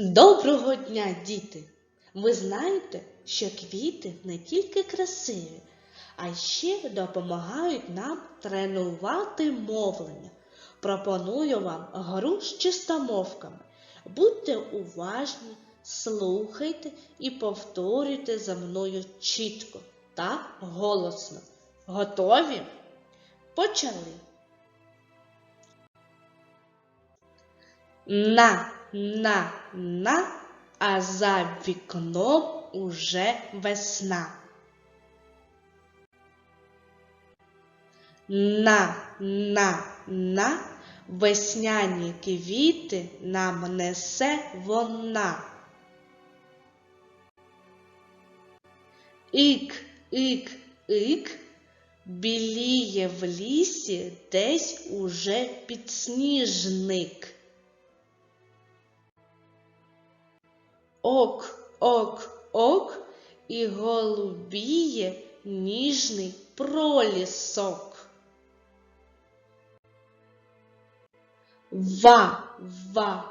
Доброго дня, діти! Ви знаєте, що квіти не тільки красиві, а ще допомагають нам тренувати мовлення. Пропоную вам гру з чистомовками. Будьте уважні, слухайте і повторюйте за мною чітко та голосно. Готові? Почали. На, на, на, а за вікном уже весна. На, на, на, весняні квіти нам несе вона. Ік, ік, ік, біліє в лісі десь уже підсніжник. Ок, ок, ок, і голубіє ніжний пролісок. Ва, ва,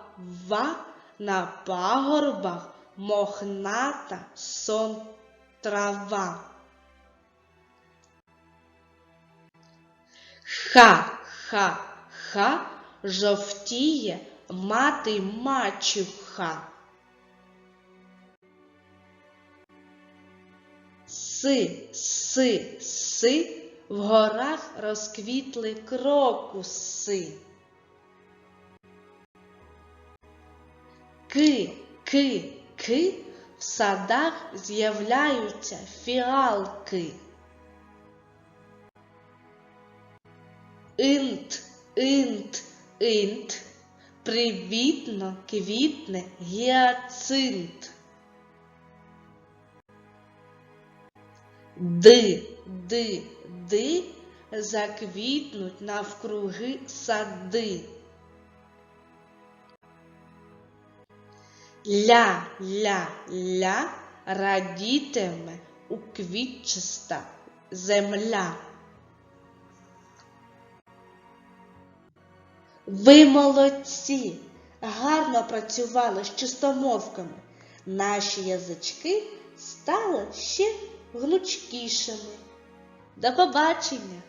ва, на пагорбах мохната сон трава. Ха, ха, ха, жовтіє мати мачуха. Си, си, си, в горах розквітли крокуси. Ки, ки, ки, в садах з'являються фіалки. Інт, інт, інт, привітно квітне гіацинт. Ди, ди, ди, заквітнуть навкруги сади. Ля, ля, ля, радітиме у квітчиста земля. Ви молодці! Гарно працювали з чистомовками. Наші язички стали ще гнучкішими. До побачення!